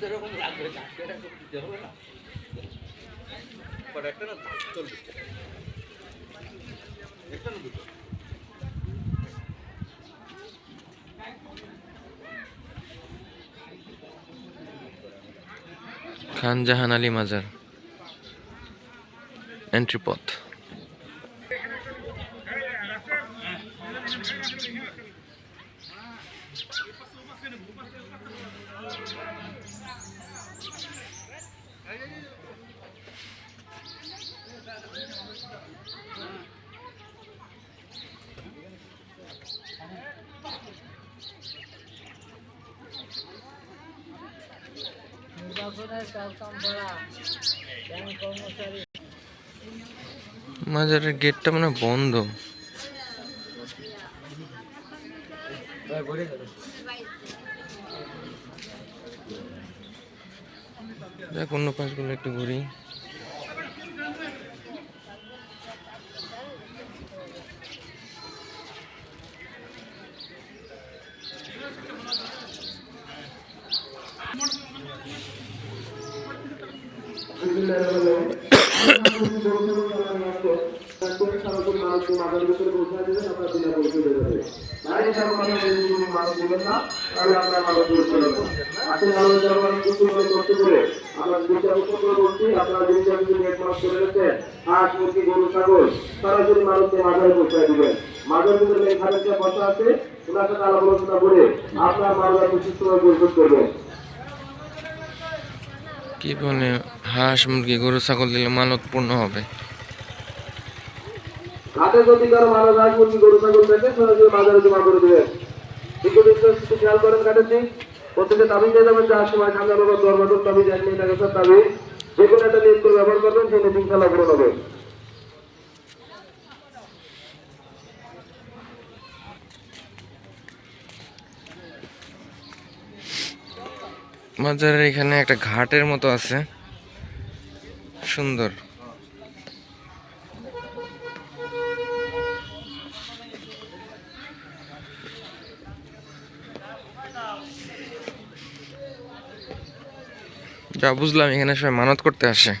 তো লাগবে চারটে টাকা দিতে হবে না। কটা একটা না চল্লিশ টাকা একটা না দুটো? খান জাহান আলী মাজার। এন্ট্রি পথ। মাজারের গেটটা মানে বন্ধ। দেখ অন্য পাশগুলো একটু ঘুরি। হাঁস মুরগি গরু ছাগল সরাসরি মানুষকে মাথায় পৌঁছায় দিবেন মাঝের ভিতরে খালের বসা আছে ওনার সাথে আলাপ আলোচনা করে আপনার মামলা সুস্থভাবে পরিশোধ করবেন। কি বলে, হাঁস, মুরগি, গরু, ছাগল দিলে মানত পূর্ণ হবে। যদি গরু, ছাগল বাজারে করে প্রত্যেকে যাবেন যার সময় যে কোনো একটা নিয়োগ করে ব্যবহার করবেন, সেই নতুন খেলা পূরণ হবে। মাজারের এখানে একটা ঘাটের মতো আছে। সুন্দর। যা বুঝলাম এখানে সবাই মানত করতে আসে।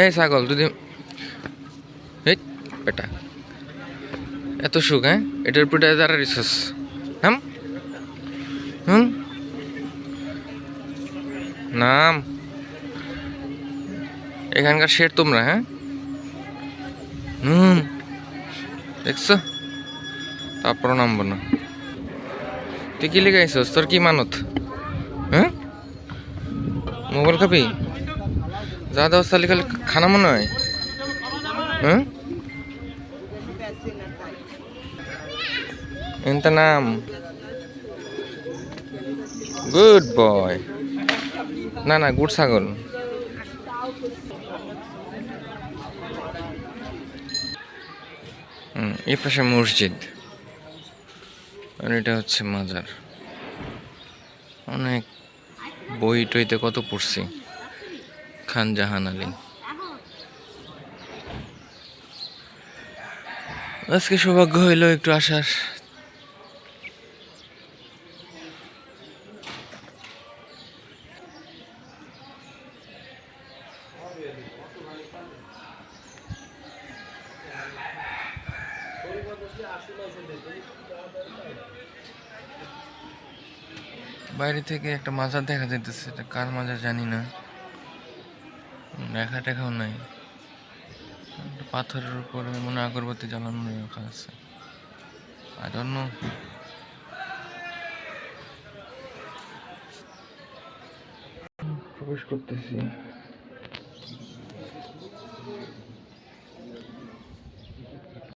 এই ছাগল যদি এই বেটা। এত সুখ হ্যাঁ? এটার উপরে দাঁড়া রিসোর্স। হুম হুম? নাম? এখানকার শের তোমরা হ্যাঁ? হুম। দেখছ? তারপরও নামবো না। তুই কি লিখে আইসস? তোর কি মানত? হ্যাঁ? মোবাইল খাবি তাহলে খালি খানা মনে হয়? হ্যাঁ এনতা নাম। Good boy. না না, গুড ছাগল। এই পাশে মসজিদ। আর এটা হচ্ছে মাজার। অনেক বই টইতে কত পড়ছি। খান জাহান আলী। আজকে সৌভাগ্য হইল একটু আসার। বাইরে থেকে একটা মাজার দেখা যাইতেছে, এটা কার মাজার জানি না। দেখা টেখাও নাই। পাথরের উপরে মনে আগরবাতি জ্বালানো রাখা আছে। আর প্রবেশ করতেছি।